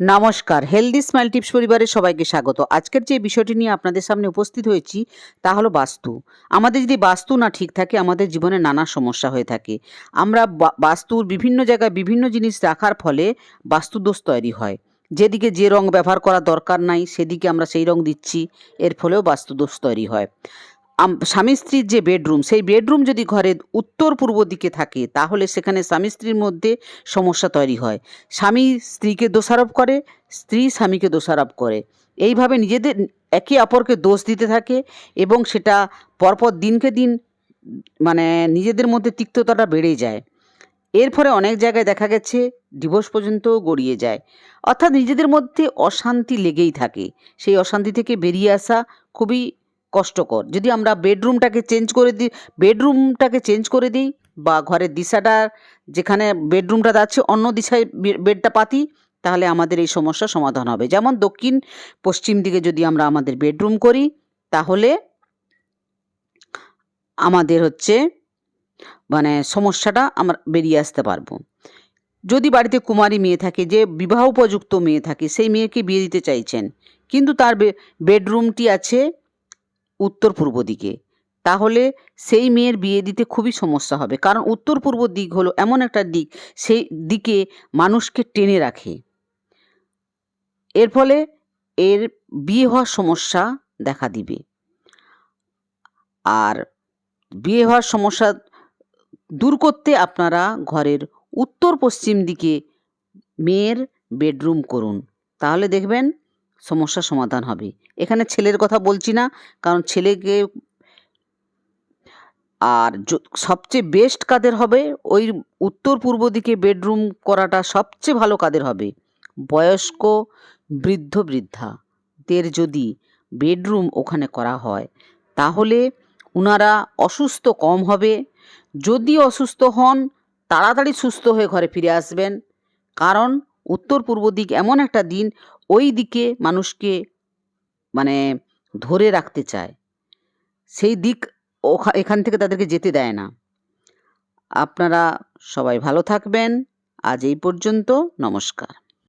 নমস্কার। Healthy smile tips পরিবারের সবাইকে স্বাগত। আজকের যে বিষয়টি নিয়ে আপনাদের সামনে উপস্থিত হয়েছি, তা হলো বাস্তু। আমাদের যদি বাস্তু না ঠিক থাকে, আমাদের জীবনে নানা সমস্যা হয়ে থাকে। আমরা বাস্তুর বিভিন্ন জায়গায় বিভিন্ন জিনিস রাখার ফলে বাস্তু দোষ তৈরি হয়। যেদিকে যে রং ব্যবহার করা দরকার নাই, সেদিকে আমরা সেই রং দিচ্ছি, এর ফলেও বাস্তু দোষ তৈরি হয়। স্বামী স্ত্রীর যে বেডরুম, সেই বেডরুম যদি ঘরের উত্তর পূর্ব দিকে থাকে, তাহলে সেখানে স্বামী স্ত্রীর মধ্যে সমস্যা তৈরি হয়। স্বামী স্ত্রীকে দোষারোপ করে, স্ত্রী স্বামীকে দোষারোপ করে। এইভাবে নিজেদের একে অপরকে দোষ দিতে থাকে এবং সেটা পরপর দিনকে দিন মানে নিজেদের মধ্যে তিক্ততাটা বেড়ে যায়। এর ফলে অনেক জায়গায় দেখা গেছে ডিভোর্স পর্যন্তও গড়িয়ে যায়। অর্থাৎ নিজেদের মধ্যে অশান্তি লেগেই থাকে। সেই অশান্তি থেকে বেরিয়ে আসা খুবই কষ্টকর। যদি আমরা বেডরুমটাকে চেঞ্জ করে দিই বেডরুমটাকে চেঞ্জ করে দিই, বা ঘরের দিশাটা, যেখানে বেডরুমটা যাচ্ছে অন্য দিশায় বেডটা পাতি, তাহলে আমাদের এই সমস্যার সমাধান হবে। যেমন দক্ষিণ পশ্চিম দিকে যদি আমরা আমাদের বেডরুম করি, তাহলে আমাদের হচ্ছে মানে সমস্যাটা আমরা বেরিয়ে আসতে পারব। যদি বাড়িতে কুমারী মেয়ে থাকে, যে বিবাহ উপযুক্ত মেয়ে থাকে, সেই মেয়েকে বিয়ে দিতে চাইছেন, কিন্তু তার বেডরুমটি আছে উত্তর পূর্ব দিকে। তাহলে সেই মেয়ের বিয়ে দিতে খুবই সমস্যা হবে। কারণ উত্তর পূর্ব দিক হলো এমন একটা দিক, সেই দিকে মানুষকে টেনে রাখে। এর ফলে এর বিয়ে হওয়ার সমস্যা দেখা দিবে। আর বিয়ে হওয়ার সমস্যা দূর করতে আপনারা ঘরের উত্তর পশ্চিম দিকে মেয়ের বেডরুম করুন। তাহলে দেখবেন সমস্যার সমাধান হবে। এখানে ছেলের কথা বলছি না, কারণ ছেলেকে আর সবচেয়ে বেস্ট কাদের হবে? ওই উত্তর পূর্ব দিকে বেডরুম করাটা সবচেয়ে ভালো কাদের হবে? বয়স্ক বৃদ্ধ বৃদ্ধা বৃদ্ধাদের যদি বেডরুম ওখানে করা হয়, তাহলে ওনারা অসুস্থ কম হবে। যদি অসুস্থ হন, তাড়াতাড়ি সুস্থ হয়ে ঘরে ফিরে আসবেন। কারণ উত্তর পূর্ব দিক এমন একটা দিন ওই দিকে মানুষকে মানে ধরে রাখতে চায়। সেই দিক ওখা, এখান থেকে তাদেরকে যেতে দেয় না। আপনারা সবাই ভালো থাকবেন। আজ এই পর্যন্ত নমস্কার।